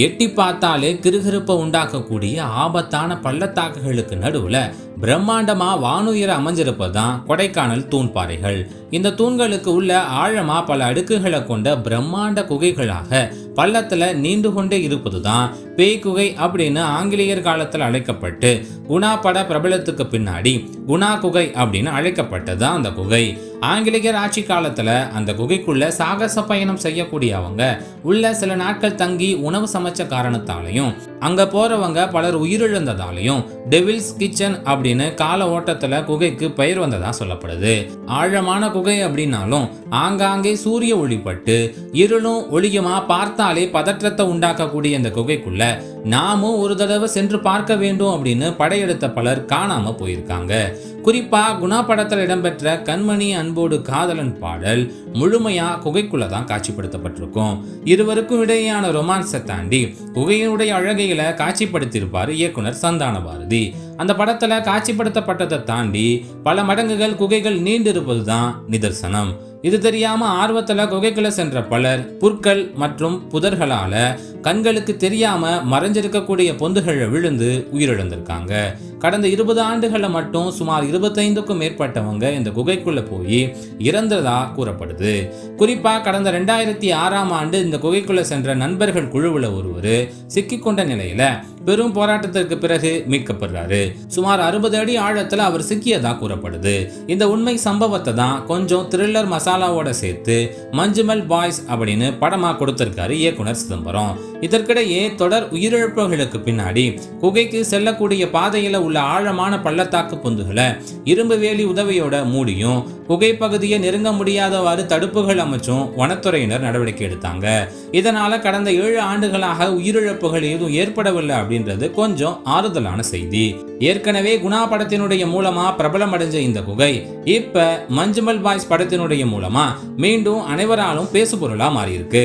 எட்டி பார்த்தாலே கிருகிருப்பை உண்டாக்கக்கூடிய ஆபத்தான பள்ளத்தாக்குகளுக்கு நடுவுல பிரம்மாண்டமா வானுயர அமைஞ்சிருப்பது தான் கொடைக்கானல் தூண்பாறைகள் இந்த தூண்களுக்கு உள்ள ஆழமா பல அடுக்குகளை கொண்ட பிரம்மாண்ட குகைகளாக பள்ளத்துல நீண்டு கொண்டே இருப்பது தான் பேய் குகை அப்படின்னு ஆங்கிலேயர் காலத்தில் அழைக்கப்பட்டு குணா பட பிரபலத்துக்கு பின்னாடி குணா குகை அப்படின்னு அழைக்கப்பட்டது அந்த குகை. ஆங்கிலேயர் ஆட்சி காலத்தில் அந்த குகைக்குள்ள சாகச பயணம் செய்யக்கூடிய அவங்க உள்ள சில நாட்கள் தங்கி உணவு சமைச்ச காரணத்தாலையும் அங்க போறவங்க பலர் உயிரிழந்ததாலையும் டெவில்ஸ் கிச்சன் அப்படின்னு கால ஓட்டத்துல குகைக்கு பெயர் வந்ததா சொல்லப்படுது. ஆழமான குகை அப்படின்னாலும் ஆங்காங்கே சூரிய ஒளிப்பட்டு இருளும் ஒளியுமா பார்த்தாலே பதற்றத்தை உண்டாக்கக்கூடிய இந்த குகைக்குள்ள நாமும் ஒரு தடவை சென்று பார்க்க வேண்டும் அப்படின்னு படையெடுத்த பலர் காணாம போயிருக்காங்க. குறிப்பா குணா படத்தில் இடம்பெற்ற கண்மணி அன்போடு காதலன் பாடல் முழுமையாக குகைக்குள்ளே தான் காட்சிப்படுத்தப்பட்டிருக்கும். இருவருக்கும் இடையேயான ரொமான்ஸை தாண்டி குகையினுடைய அழகைகளை காட்சிப்படுத்தியிருப்பார் இயக்குனர் சந்தான பாரதி அந்த படத்துல காட்சிப்படுத்தப்பட்டதை தாண்டி பல மடங்குகள் குகைகள் நீண்டிருப்பது தான் நிதர்சனம். இது தெரியாம ஆர்வத்துல குகைக்குள்ள சென்ற பலர் புற்கள் மற்றும் புதர்களால கண்களுக்கு தெரியாம மறைஞ்சிருக்கக்கூடிய பொந்துகளை விழுந்து உயிரிழந்திருக்காங்க. கடந்த இருபது ஆண்டுகள்ல மட்டும் சுமார் இருபத்தைந்துக்கும் மேற்பட்டவங்க இந்த குகைக்குள்ள போய் இறந்ததா கூறப்படுது. குறிப்பா கடந்த ரெண்டாயிரத்தி ஆறாம் ஆண்டு இந்த குகைக்குள்ள சென்ற நண்பர்கள் குழுவுல ஒருவர் சிக்கிக்கொண்ட நிலையில பெரும் போராட்டத்திற்கு பிறகு மீட்கப்படுறாரு. சுமார் அறுபது அடி ஆழத்துல அவர் சிக்கியதா கூறப்படுது. இந்த உண்மை சம்பவத்தை தான் கொஞ்சம் த்ரில்லர் மசாலாவோட சேர்த்து மஞ்சுமல் பாய்ஸ் அப்படின்னு படமாக கொடுத்திருக்காரு இயக்குனர் சிதம்பரம். இதற்கிடையே தொடர் உயிரிழப்புகளுக்கு பின்னாடி குகைக்கு செல்லக்கூடிய பாதையில் உள்ள ஆழமான பள்ளத்தாக்கு பொந்துகளை இரும்பு வேலி உதவியோட மூடியும் குகை பகுதியை நெருங்க முடியாதவாறு தடுப்புகள் அமைச்சும் வனத்துறையினர் நடவடிக்கை எடுத்தாங்க. இதனால கடந்த ஏழு ஆண்டுகளாக உயிரிழப்புகள் எதுவும் ஏற்படவில்லை அப்படின்றது கொஞ்சம் ஆறுதலான செய்தி. ஏற்கனவே குணா படத்தினுடைய மூலமா பிரபலம் அடைஞ்ச இந்த குகை இப்ப மஞ்சுமல் பாய்ஸ் படத்தினுடைய மூலம் மூலமா மீண்டும் அனைவராலும் பேசுபொருளா மாறியிருக்கு.